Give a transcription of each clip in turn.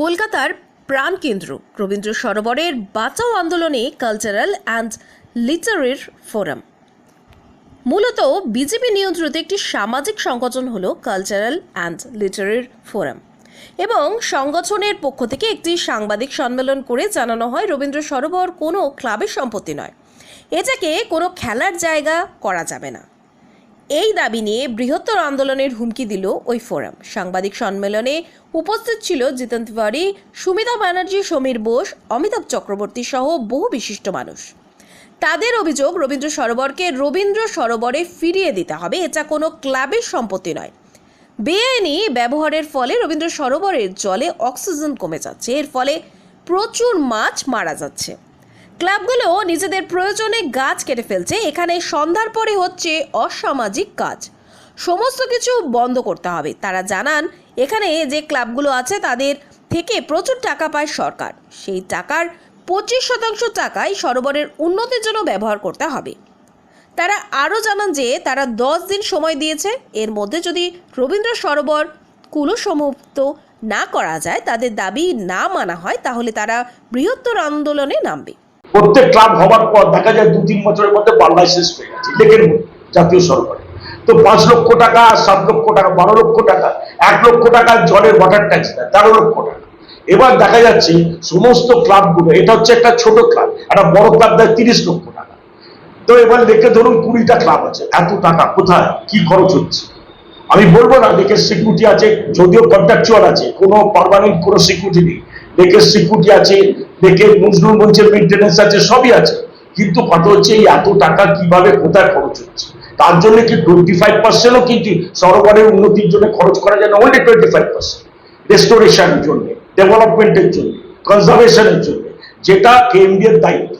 কলকাতার প্রাণকেন্দ্র। রবীন্দ্র সরোবরের বাঁচাও আন্দোলনে কালচারাল অ্যান্ড লিটারের ফোরাম মূলত বিজেপি নিয়ন্ত্রিত একটি সামাজিক সংগঠন হল কালচারাল অ্যান্ড লিটারের ফোরাম এবং সংগঠনের পক্ষ থেকে একটি সাংবাদিক সম্মেলন করে জানানো হয় রবীন্দ্র সরোবর কোনো ক্লাবের সম্পত্তি নয়। এটাকে কোনো খেলার জায়গা করা যাবে না। এই দাবি নিয়ে বৃহত্তর আন্দোলনের হুমকি দিল ওই ফোরাম। সাংবাদিক সম্মেলনে উপস্থিত ছিল জিতেন তিওয়ারি, সুমিতা ব্যানার্জি, সমীর বোস, অমিতাভ চক্রবর্তী সহ বহু বিশিষ্ট মানুষ। তাদের অভিযোগ, রবীন্দ্র সরোবরকে রবীন্দ্র সরোবরে ফিরিয়ে দিতে হবে, এটা কোনো ক্লাবের সম্পত্তি নয়। বেআইনি ব্যবহারের ফলে রবীন্দ্র সরোবরের জলে অক্সিজেন কমে যাচ্ছে, এর ফলে প্রচুর মাছ মারা যাচ্ছে। ক্লাবগুলো নিজেদের প্রয়োজনে গাছ কেটে ফেলছে। এখানে সন্ধ্যার পরে হচ্ছে অসামাজিক কাজ। সমস্ত কিছু বন্ধ করতে হবে। তারা জানান, এখানে যে ক্লাবগুলো আছে, তাদের থেকে প্রচুর টাকা পায় সরকার। সেই টাকার পঁচিশ শতাংশ টাকাই সরোবরের উন্নতির জন্য ব্যবহার করতে হবে। তারা আরও জানান যে, তারা দশ দিন সময় দিয়েছে। এর মধ্যে যদি রবীন্দ্র সরোবর কুলসমুক্ত না করা যায়, তাদের দাবি না মানা হয়, তাহলে তারা বৃহত্তর আন্দোলনে নামবে। প্রত্যেক ক্লাব হওয়ার পর দেখা যায় দু তিন বছরের মধ্যে পাল্লায় শেষ হয়ে গেছে মধ্যে, জাতীয় সরকারে। তো পাঁচ লক্ষ টাকা, সাত লক্ষ টাকা, বারো লক্ষ টাকা, এক লক্ষ টাকা জলের ওয়াটার ট্যাক্স দেয়, তেরো লক্ষ টাকা। এবার দেখা যাচ্ছে সমস্ত ক্লাবগুলো, এটা হচ্ছে একটা ছোট ক্লাব, একটা বড় ক্লাব দেয় তিরিশ লক্ষ টাকা। তো এবার লেকে ধরুন কুড়িটা ক্লাব আছে, এত টাকা, কোথায়, কি খরচ হচ্ছে? আমি বলব না, লেকের সিকিউরিটি আছে, যদিও কন্ট্রাকচুয়াল আছে, কোনো পার্মানেন্ট কোনো সিকিউরিটি নেই। লেকের সিকিউরিটি আছে লেকের নজরুল মঞ্চের মেনটেন্যান্স আছে, সবই আছে। কিন্তু কথা হচ্ছে, এই এত টাকা কীভাবে, কোথায় খরচ হচ্ছে? তার জন্য কি টোয়েন্টি ফাইভ পার্সেন্টও কিন্তু সরকারের উন্নতির জন্য খরচ করা যায় না অনলি টোয়েন্টি ফাইভ পার্সেন্ট রেস্টোরেশনের জন্য ডেভেলপমেন্টের জন্য কনজারভেশনের জন্য, যেটা কেন্দ্রের দায়িত্ব।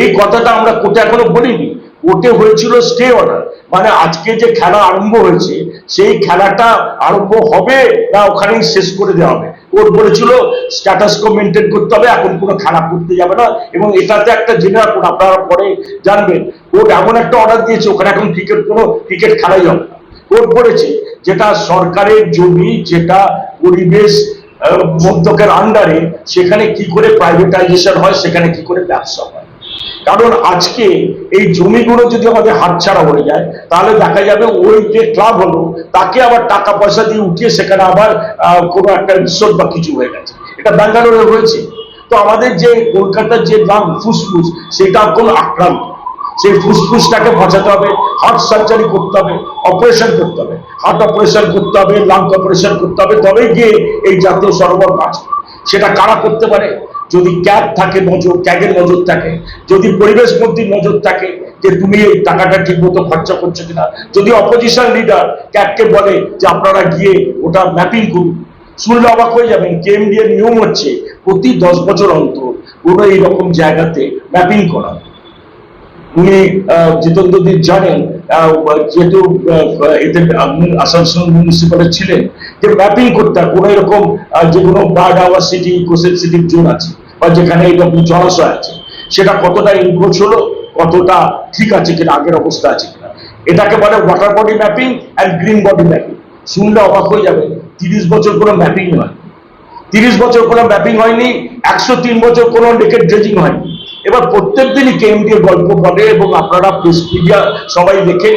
এই কথাটা আমরা কোর্টে এখনও বলিনি। কোর্টে হয়েছিল স্টে অর্ডার মানে আজকে যে খেলা আরম্ভ হয়েছে, সেই খেলাটা আরম্ভ হবে না ওখানেই শেষ করে দেওয়া হবে। কোর্ট বলেছিল স্ট্যাটাস কো মেনটেন করতে হবে, এখন কোনো খারাপ করতে যাবে না। এবং এটাতে একটা জেনে রাখুন আপনারা পরে জানবেন। কোর্ট এমন একটা অর্ডার দিয়েছে, ওখানে এখন ক্রিকেট কোনো ক্রিকেট খেলাই হবে না। কোর্ট বলেছে, যেটা সরকারের জমি, যেটা পরিবেশ মধ্যকের আন্ডারে সেখানে কি করে প্রাইভেটাইজেশন হয়, সেখানে কি করে ব্যবসা হয়। কারণ আজকে এই জমিগুলো যদি আমাদের হাতছাড়া হয়ে যায়, তাহলে দেখা যাবে ওই যে ক্লাব হলো, তাকে আবার টাকা পয়সা দিয়ে উঠিয়ে সেখানে আবার কোনো একটা রিসোর্ট বা কিছু হয়ে গেছে। এটা ব্যাঙ্গালোরে হয়েছে তো আমাদের যে কলকাতার যে নাম ফুসফুস, সেটা কোনো আক্রান্ত। সেই ফুসফুসটাকে বাঁচাতে হবে হার্ট সার্জারি করতে হবে অপারেশন করতে হবে। হার্ট অপারেশন করতে হবে লাং অপারেশন করতে হবে, তবেই গিয়ে এই জাতীয় সরোবর বাঁচবে। সেটা কারা করতে পারে? যদি ক্যাব থাকে নজর ক্যাগের নজর থাকে যদি পরিবেশ মন্ত্রীর নজর থাকে যে তুমি এই টাকাটা ঠিক মতো খরচা করছ কিনা যদি অপোজিশন লিডার ক্যাবকে বলে যে আপনারা গিয়ে ওটা ম্যাপিং করুন শুনলে অবাক হয়ে যাবেন কেএমডি এর নিয়ম হচ্ছে প্রতি দশ বছর অন্তর কোনো এইরকম জায়গাতে ম্যাপিং করা। উনি আহ, জিতেন্দ্রজি জানেন যেহেতু এতে আসানসোল মিউনিসিপালে ছিলেন যে ম্যাপিং করতে হয়। কোনো এরকম যে কোনো বার্ড আওয়ার সিটি কোসেল সিটির জোন আছে, বা যেখানে এরকম জলাশয় আছে, সেটা কতটা ইনক্রোচ হলো, কতটা ঠিক আছে কিনা, আগের অবস্থা আছে কিনা। এটাকে বলে water body mapping and green body mapping শুনলে অবাক হয়ে যাবে, তিরিশ বছর কোনো ম্যাপিং হয় তিরিশ বছর কোনো ম্যাপিং হয়নি, একশো তিন বছর কোনো লেকের ড্রেজিং হয়নি। এবার প্রত্যেক দিনই কেএমডি এর গল্প বলে এবং আপনারা প্রেস মিডিয়া সবাই দেখে,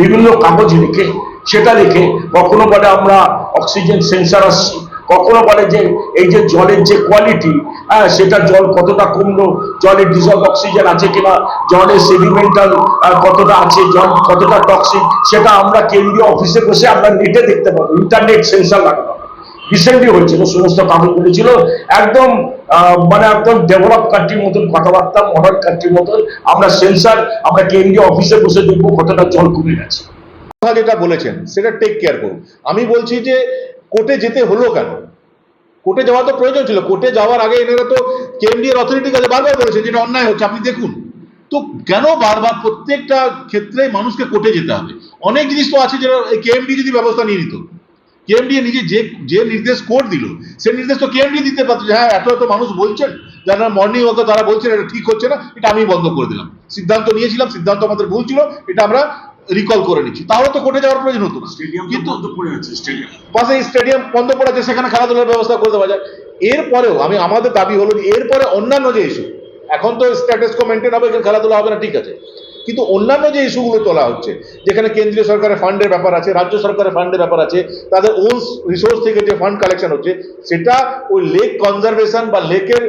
বিভিন্ন কাগজ লিখে সেটা লিখে কখনো বলে আমরা অক্সিজেন সেন্সার আসছি, কখনো বলে যে এই যে জলের যে কোয়ালিটি হ্যাঁ সেটা জল কতটা কমলো জলে ডিজলভ অক্সিজেন আছে কিনা, জলের সেডিমেন্টাল কতটা আছে, জল কতটা টক্সিক সেটা আমরা কেন্দ্রীয় অফিসে বসে আমরা নেটে দেখতে পাবো ইন্টারনেট সেন্সার লাগানো হবে। রিসেন্টলি হয়েছিল, সমস্ত কাগজ বলেছিল একদম মানে একদম ডেভেলপ কান্ট্রির মতন কথাবার্তা মডার্ন কান্ট্রির মতন, আমরা সেন্সার আমরা কেন্দ্রীয় অফিসে বসে দেখব কতটা জল কমে গেছে কথা যেটা বলেছেন, সেটা টেক কেয়ার করুন। আমি বলছি যে, কোর্টে যেতে হলো কেন? কোর্টে যাওয়া তো প্রয়োজন ছিল। কোর্টে যাওয়ার আগে এনারা তো কেন্দ্রীয় অথরিটির কাছে বারবার বলেছেন যেটা অন্যায় হচ্ছে, আপনি দেখুন। তো কেন বারবার প্রত্যেকটা ক্ষেত্রে মানুষকে কোর্টে যেতে হবে? অনেক জিনিস তো আছে যেটা কেএমডি যদি ব্যবস্থা নিয়ে নিত। কেএমডি নিজে যে যে নির্দেশ কোর্ট দিল, সে নির্দেশ তো কেএমডি দিতে পারত যে হ্যাঁ এত এত মানুষ বলছেন, যারা মর্নিং ওয়াকে তারা বলছেন, এটা ঠিক হচ্ছে না, এটা আমি বন্ধ করে দিলাম। সিদ্ধান্ত নিয়েছিলাম, সিদ্ধান্ত আমাদের ভুল ছিল, এটা আমরা রিকল করে নিচ্ছি। তাহলে তো কোর্টে যাওয়ার প্রয়োজন হতো স্টেডিয়াম কিন্তু স্টেডিয়াম। পাশে স্টেডিয়াম বন্ধ পড়ে আছে সেখানে খেলাধুলার ব্যবস্থা করে দেওয়া যায়। এরপরেও আমি আমাদের দাবি হলো যে এরপরে অন্যান্য যে ইস্যু এখন তো স্ট্যাটাস কো মেনটেন হবে এখানে খেলাধুলা হবে না ঠিক আছে। কিন্তু অন্যান্য যে ইস্যুগুলো তোলা হচ্ছে যেখানে কেন্দ্রীয় সরকারের ফান্ডের ব্যাপার আছে রাজ্য সরকারের ফান্ডের ব্যাপার আছে তাদের ওন রিসোর্স থেকে যে ফান্ড কালেকশন হচ্ছে সেটা ওই লেক কনজারভেশন বা লেকের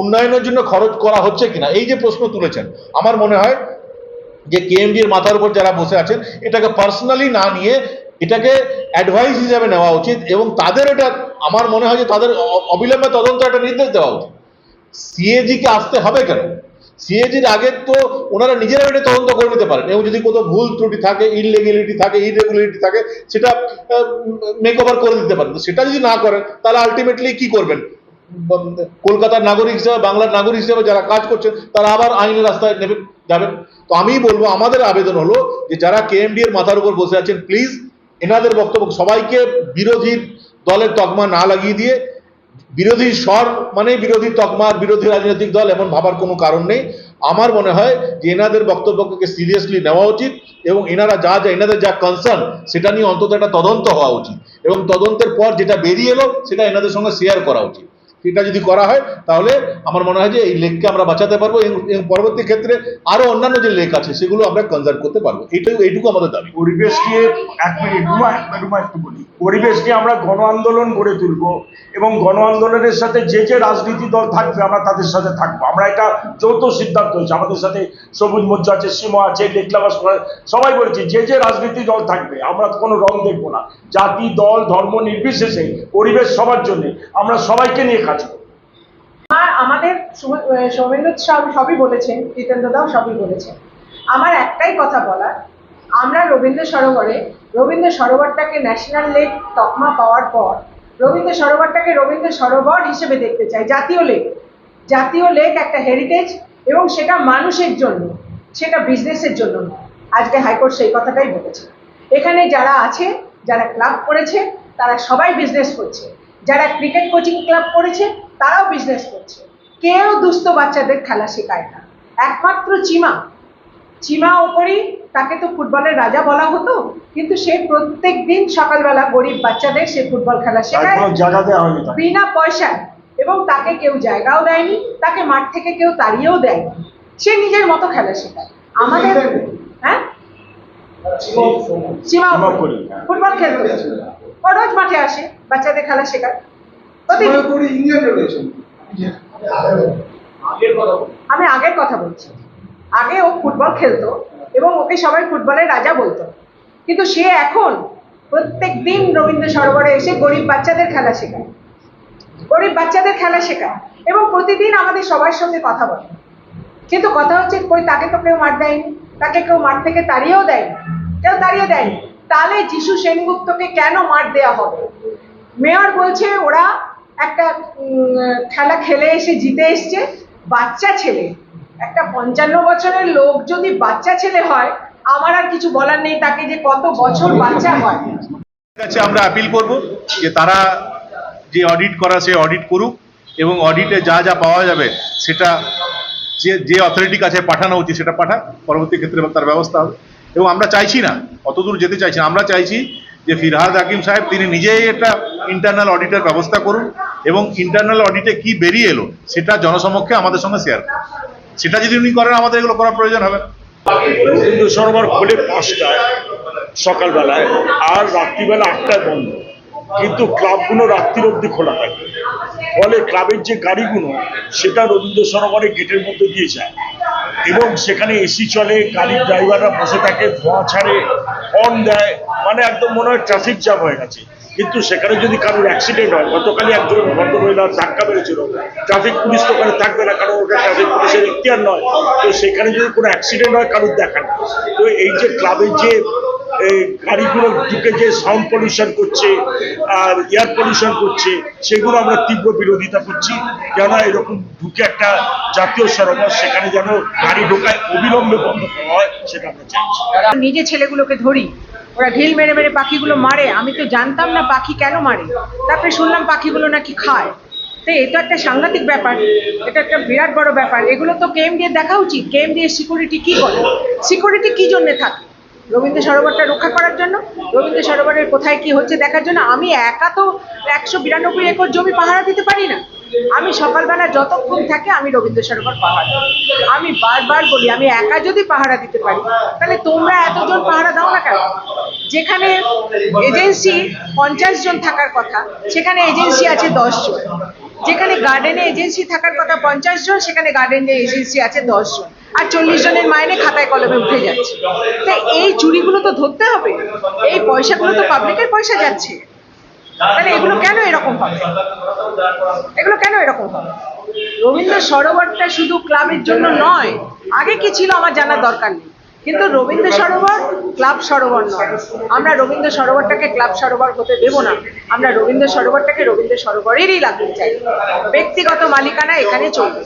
উন্নয়নের জন্য খরচ করা হচ্ছে কিনা এই যে প্রশ্ন তুলেছেন আমার মনে হয় যে কেএমডি এর মাথার উপর যারা বসে আছেন, এটাকে পার্সোনালি না নিয়ে এটাকে অ্যাডভাইস হিসাবে নেওয়া উচিত এবং তাদের এটা, আমার মনে হয় যে তাদের অবিলম্বে তদন্ত একটা নির্দেশ দেওয়া উচিত। সিএজি কে আসতে হবে কেন? সিএজির আগে তো ওনারা নিজেরা এটা তদন্ত করে নিতে পারেন। এবং যদি কোনো ভুল ত্রুটি থাকে ইনলেগিলিটি থাকে ইরেগুলারিটি থাকে, সেটা মেক ওভার করে দিতে পারেন। তো সেটা যদি না করেন, তাহলে আলটিমেটলি কি করবেন? বন- কলকাতার নাগরিক হিসেবে, বাংলার নাগরিক হিসেবে যারা কাজ করছেন, তারা আবার আইনের রাস্তায় নেবে যাবেন। তো আমি বলব, আমাদের আবেদন হলো যে যারা কেএমডি এর মাথার উপর বসে আছেন প্লিজ এনাদের বক্তব্য, সবাইকে বিরোধী দলের তকমা না লাগিয়ে দিয়ে, বিরোধী স্বর মানে বিরোধী তকমার বিরোধী রাজনৈতিক দল এমন ভাবার কোনো কারণ নেই। আমার মনে হয় যে এনাদের বক্তব্যকে সিরিয়াসলি নেওয়া উচিত এবং এনারা যা যা, এনাদের যা কনসার্ন সেটা নিয়ে অন্তত একটা তদন্ত হওয়া উচিত। এবং তদন্তের পর যেটা বেরিয়ে এলো, সেটা এনাদের সঙ্গে শেয়ার করা উচিত। এটা যদি করা হয়, তাহলে আমার মনে হয় যে এই লেককে আমরা বাঁচাতে পারব। এবং পরবর্তী ক্ষেত্রে আরও অন্যান্য যে লেক আছে, সেগুলো আমরা কনজার্ভ করতে পারব। এইটুকু এইটুকু আমাদের দাবি। পরিবেশকে এক মিনিট রুমা রুমা একটু বলি। পরিবেশ নিয়ে আমরা গণ আন্দোলন গড়ে তুলবো এবং গণ আন্দোলনের সাথে যে যে রাজনীতি দল থাকবে, আমরা তাদের সাথে থাকব। আমরা এটা যৌথ সিদ্ধান্ত হয়েছে আমাদের সাথে সবুজ মোর্চা আছে সীমা আছে লেকলাবাস সবাই বলছে, যে যে রাজনীতি দল থাকবে, আমরা কোনো রং দেখব না। জাতি, দল, ধর্ম নির্বিশেষে, পরিবেশ সবার জন্য আমরা সবাইকে নিয়ে কাজ করব। আমাদের সৌমেন্দ্র সব সবই বলেছেন জিতেন্দ্রদাও সবই বলেছেন। আমার একটাই কথা বলার, আমরা রবীন্দ্র সরোবরে রবীন্দ্র সরোবরটাকে ন্যাশনাল লেক তকমা পাওয়ার পর, রবীন্দ্র সরোবরটাকে রবীন্দ্র সরোবর হিসেবে দেখতে চাই। জাতীয় লেক জাতীয় লেক একটা হেরিটেজ এবং সেটা মানুষের জন্য, সেটা বিজনেসের জন্য নয়। আজকে হাইকোর্ট সেই কথাটাই বলেছে। এখানে যারা আছে, যারা ক্লাব করেছে, তারা সবাই বিজনেস করছে। যারা ক্রিকেট কোচিং ক্লাব করেছে, তারাও বিজনেস করছে। কেউ দুস্থ বাচ্চাদের খেলা শেখায় না। একমাত্র চিমা। চিমা ওপরই তাকে তো ফুটবলের রাজা বলা হতো কিন্তু সে প্রত্যেক দিন সকালবেলা গরিব বাচ্চাদের সে ফুটবল খেলা শেখায়। বিনা পয়সায় এবং তাকে কেউ জায়গাও দেয়নি তাকে মাঠ থেকে কেউ তাড়িয়েও দেয়নি। সে নিজের মতো খেলা শেখায়। আমাদের হ্যাঁ? সীমা। ফুটবল খেলতো ও রোজ মাঠে আসে বাচ্চাদের খেলা শেখায়। আমি আগের কথা বলছি। আগে ও ফুটবল খেলতো এবং ওকে সবাই ফুটবলের রাজা বলতো। কিন্তু সে এখন প্রত্যেক দিন রবীন্দ্র সরোবরে এসে গরিব বাচ্চাদের খেলা শেখায়। গরিব বাচ্চাদের খেলা শেখায় এবং প্রতিদিন আমাদের সবার সঙ্গে কথা বলে। কিন্তু কথা হচ্ছে, কই, তাকে তো কেউ মার দেয়নি। তাকে কেউ মাঠ থেকে তাড়িয়েও দেয়নি। কেউ তাড়িয়ে দেয়নি। তাহলে যিশু সেনগুপ্তকে কেন মার দেওয়া হবে? মেয়র বলছে, ওরা একটা খেলা খেলে এসে জিতে এসছে। বাচ্চা ছেলে একটা পঞ্চান্ন বছরের লোক যদি বাচ্চা ছেলে হয়, আমার আর কিছু বলার নেই তাকে যে কত বছর বাচ্চা হয়। কাছে আমরা অ্যাপিল করব যে তারা যে অডিট করা, সে অডিট করুক এবং অডিটে যা যা পাওয়া যাবে সেটা যে যে অথরিটির কাছে পাঠানো উচিত সেটা পাঠাক, পরবর্তী ক্ষেত্রে তার ব্যবস্থা হবে। এবং আমরা চাইছি না, অতদূর যেতে চাইছি না, আমরা চাইছি যে ফিরহাদ হাকিম সাহেব তিনি নিজেই একটা ইন্টারনাল অডিটের ব্যবস্থা করুন এবং ইন্টারনাল অডিটে কি বেরিয়ে এলো সেটা জনসমক্ষে আমাদের সঙ্গে শেয়ার করুন সেটা যদি উনি করেন, আমাদের এগুলো করার প্রয়োজন হবে না। রবীন্দ্র সরোবর খোলে পাঁচটায়, সকালবেলায়, আর রাত্রিবেলা আটটায় বন্ধ। কিন্তু ক্লাবগুলো রাত্রির অবধি খোলা থাকে। ফলে ক্লাবের যে গাড়িগুলো, সেটা রবীন্দ্র সরোবরে গেটের মধ্যে দিয়ে যায়। এবং সেখানে এসি চলে, গাড়ির ড্রাইভাররা বসে থাকে, ধোঁয়া ছাড়ে হর্ন দেয়। মানে একদম মনে হয় ট্রাফিক জ্যাম হয়ে গেছে। কিন্তু সেখানে যদি কারোর অ্যাক্সিডেন্ট হয়, গতকালই একজন ভদ্রমহিলা ধাক্কা মেরেছিল। ট্রাফিক পুলিশ তো ওখানে থাকবে না, কারণ ওটা ট্রাফিক পুলিশের এখতিয়ার নয়। তো সেখানে যদি কোনো অ্যাক্সিডেন্ট হয়, কারোর দেখান তো এই যে ক্লাবের যে এই গাড়িগুলো ঢুকে যে সাউন্ড পলিউশন করছে, আর এয়ার পলিউশন করছে, সেগুলো আমরা তীব্র বিরোধিতা করছি। কেননা এরকম ঢুকে একটা জাতীয় সরোবর সেখানে যেন গাড়ি ঢোকায় অবিলম্বে বন্ধ হয়, সেটা আমরা চাইছি। নিজে ছেলেগুলোকে ধরি। ওরা ঢিল মেরে মেরে পাখিগুলো মারে। আমি তো জানতাম না পাখি কেন মারে। তারপরে শুনলাম পাখিগুলো নাকি খায়। তো এটা একটা সাংঘাতিক ব্যাপার। এটা একটা বিরাট বড় ব্যাপার। এগুলো তো কেম দিয়ে দেখা উচিত? কেম দিয়ে সিকিউরিটি কি করে? সিকিউরিটি কি জন্য থাকে? রবীন্দ্র সরোবরটা রক্ষা করার জন্য? রবীন্দ্র সরোবরের কোথায় কি হচ্ছে দেখার জন্য? আমি একা তো একশো বিরানব্বই একর জমি পাহারা দিতে পারি না। আমি সকালবেলা যতক্ষণ থাকে আমি রবীন্দ্র সরোবর দিই। আমি বারবার বলি, আমি একা যদি পাহারা দিতে পারি, তাহলে তোমরা এতজন পাহারা দাও না কেন? যেখানে এজেন্সি পঞ্চাশ জন থাকার কথা, সেখানে এজেন্সি আছে দশ জন। যেখানে গার্ডেনে এজেন্সি থাকার কথা পঞ্চাশ জন, সেখানে গার্ডেনে এজেন্সি আছে দশ জন। আর চল্লিশ জনের মাইনে খাতায় কলমে উঠে যাচ্ছে। তাই এই চুরিগুলো তো ধরতে হবে। এই পয়সাগুলো তো পাবলিকের পয়সা যাচ্ছে। তাহলে এগুলো কেন এরকম হবে? এগুলো কেন এরকম হবে? রবীন্দ্র সরোবরটা শুধু ক্লাবের জন্য নয়, আগে কি ছিল আমার জানার দরকার নেই। কিন্তু রবীন্দ্র সরোবর ক্লাব সরোবর নয়। আমরা রবীন্দ্র সরোবরটাকে ক্লাব সরোবর হতে দেব না। আমরা রবীন্দ্র সরোবরটাকে রবীন্দ্র সরোবরেরই লাগতে চাই। ব্যক্তিগত মালিকানা এখানে চলবে।